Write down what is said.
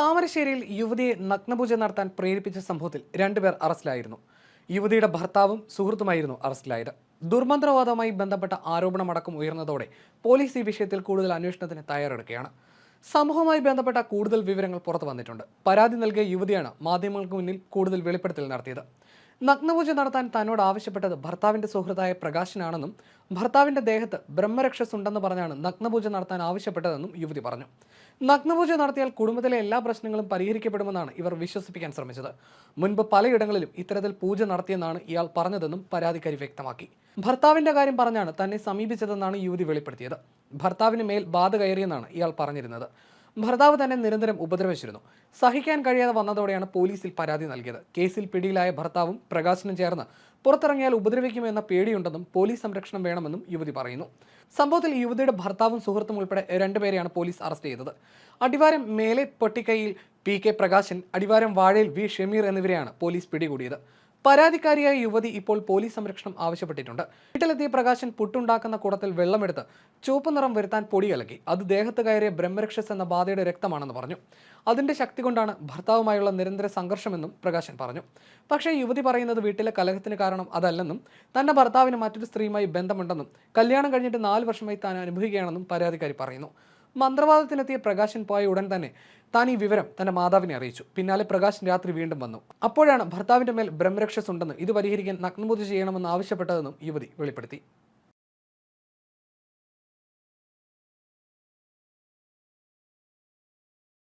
താമരശ്ശേരിയിൽ യുവതിയെ നഗ്നപൂജ നടത്താൻ പ്രേരിപ്പിച്ച സംഭവത്തിൽ രണ്ടുപേർ അറസ്റ്റിലായിരുന്നു. യുവതിയുടെ ഭർത്താവും സുഹൃത്തുമായിരുന്നു അറസ്റ്റിലായത്. ദുർമന്ത്രവാദവുമായി ബന്ധപ്പെട്ട ആരോപണമടക്കം ഉയർന്നതോടെ പോലീസ് ഈ വിഷയത്തിൽ കൂടുതൽ അന്വേഷണത്തിന് തയ്യാറെടുക്കുകയാണ്. സംഭവവുമായി ബന്ധപ്പെട്ട കൂടുതൽ വിവരങ്ങൾ പുറത്തു വന്നിട്ടുണ്ട്. പരാതി നൽകിയ യുവതിയാണ് മാധ്യമങ്ങൾക്ക് മുന്നിൽ കൂടുതൽ വെളിപ്പെടുത്തൽ നടത്തിയത്. നഗ്നപൂജ നടത്താൻ തന്നോട് ആവശ്യപ്പെട്ടത് ഭർത്താവിന്റെ സുഹൃത്തായ പ്രകാശനാണെന്നും ഭർത്താവിന്റെ ദേഹത്ത് ബ്രഹ്മരക്ഷസ് ഉണ്ടെന്ന് പറഞ്ഞാണ് നഗ്നപൂജ നടത്താൻ ആവശ്യപ്പെട്ടതെന്നും യുവതി പറഞ്ഞു. നഗ്നപൂജ നടത്തിയാൽ കുടുംബത്തിലെ എല്ലാ പ്രശ്നങ്ങളും പരിഹരിക്കപ്പെടുമെന്നാണ് ഇവർ വിശ്വസിപ്പിക്കാൻ ശ്രമിച്ചത്. മുൻപ് പലയിടങ്ങളിലും ഇത്തരത്തിൽ പൂജ നടത്തിയെന്നാണ് ഇയാൾ പറഞ്ഞതെന്നും പരാതിക്കാരി വ്യക്തമാക്കി. ഭർത്താവിന്റെ കാര്യം പറഞ്ഞാണ് തന്നെ സമീപിച്ചതെന്നാണ് യുവതി വെളിപ്പെടുത്തിയത്. ഭർത്താവിന് മേൽ ബാധ കയറിയെന്നാണ് ഇയാൾ പറഞ്ഞിരുന്നത്. ഭർത്താവ് തന്നെ നിരന്തരം ഉപദ്രവിച്ചിരുന്നു. സഹിക്കാൻ കഴിയാതെ വന്നതോടെയാണ് പോലീസിൽ പരാതി നൽകിയത്. കേസിൽ പിടിയിലായ ഭർത്താവും പ്രകാശനും ചേർന്ന് പുറത്തിറങ്ങിയാൽ ഉപദ്രവിക്കുമെന്ന പേടിയുണ്ടെന്നും പോലീസ് സംരക്ഷണം വേണമെന്നും യുവതി പറയുന്നു. സംഭവത്തിൽ യുവതിയുടെ ഭർത്താവും സുഹൃത്തും ഉൾപ്പെടെ രണ്ടുപേരെയാണ് പോലീസ് അറസ്റ്റ് ചെയ്തത്. അടിവാരം മേലെ പൊട്ടിക്കൈയിൽ പി കെ പ്രകാശൻ അടിവാരം വാഴയിൽ വി ഷമീർ എന്നിവരെയാണ് പോലീസ് പിടികൂടിയത്. പരാതിക്കാരിയായ യുവതി ഇപ്പോൾ പോലീസ് സംരക്ഷണം ആവശ്യപ്പെട്ടിട്ടുണ്ട്. വീട്ടിലെത്തിയ പ്രകാശൻ പുട്ടുണ്ടാക്കുന്ന കുടത്തിൽ വെള്ളമെടുത്ത് ചുവപ്പ് നിറം വരുത്താൻ പൊടി കലക്കി. അത് ദേഹത്ത് കയറിയ ബ്രഹ്മരക്ഷസ് എന്ന ബാധയുടെ രക്തമാണെന്ന് പറഞ്ഞു. അതിന്റെ ശക്തി കൊണ്ടാണ് ഭർത്താവുമായുള്ള നിരന്തര സംഘർഷമെന്നും പ്രകാശൻ പറഞ്ഞു. പക്ഷേ യുവതി പറയുന്നത് വീട്ടിലെ കലഹത്തിന് കാരണം അതല്ലെന്നും തന്റെ ഭർത്താവിന് മറ്റൊരു സ്ത്രീയുമായി ബന്ധമുണ്ടെന്നും കല്യാണം കഴിഞ്ഞിട്ട് നാല് വർഷമായി താൻ അനുഭവിക്കുകയാണെന്നും പരാതിക്കാരി പറയുന്നു. മന്ത്രവാദത്തിനെത്തിയ പ്രകാശൻ പോയ ഉടൻ തന്നെ താൻ ഈ വിവരം തന്റെ മാതാവിനെ അറിയിച്ചു. പിന്നാലെ പ്രകാശൻ രാത്രി വീണ്ടും വന്നു. അപ്പോഴാണ് ഭർത്താവിന്റെ മേൽ ബ്രഹ്മരക്ഷസ് ഉണ്ടെന്ന് ഇത് പരിഹരിക്കാൻ നഗ്നബുദ്ധി ചെയ്യണമെന്ന് ആവശ്യപ്പെട്ടതെന്നും യുവതി വെളിപ്പെടുത്തി.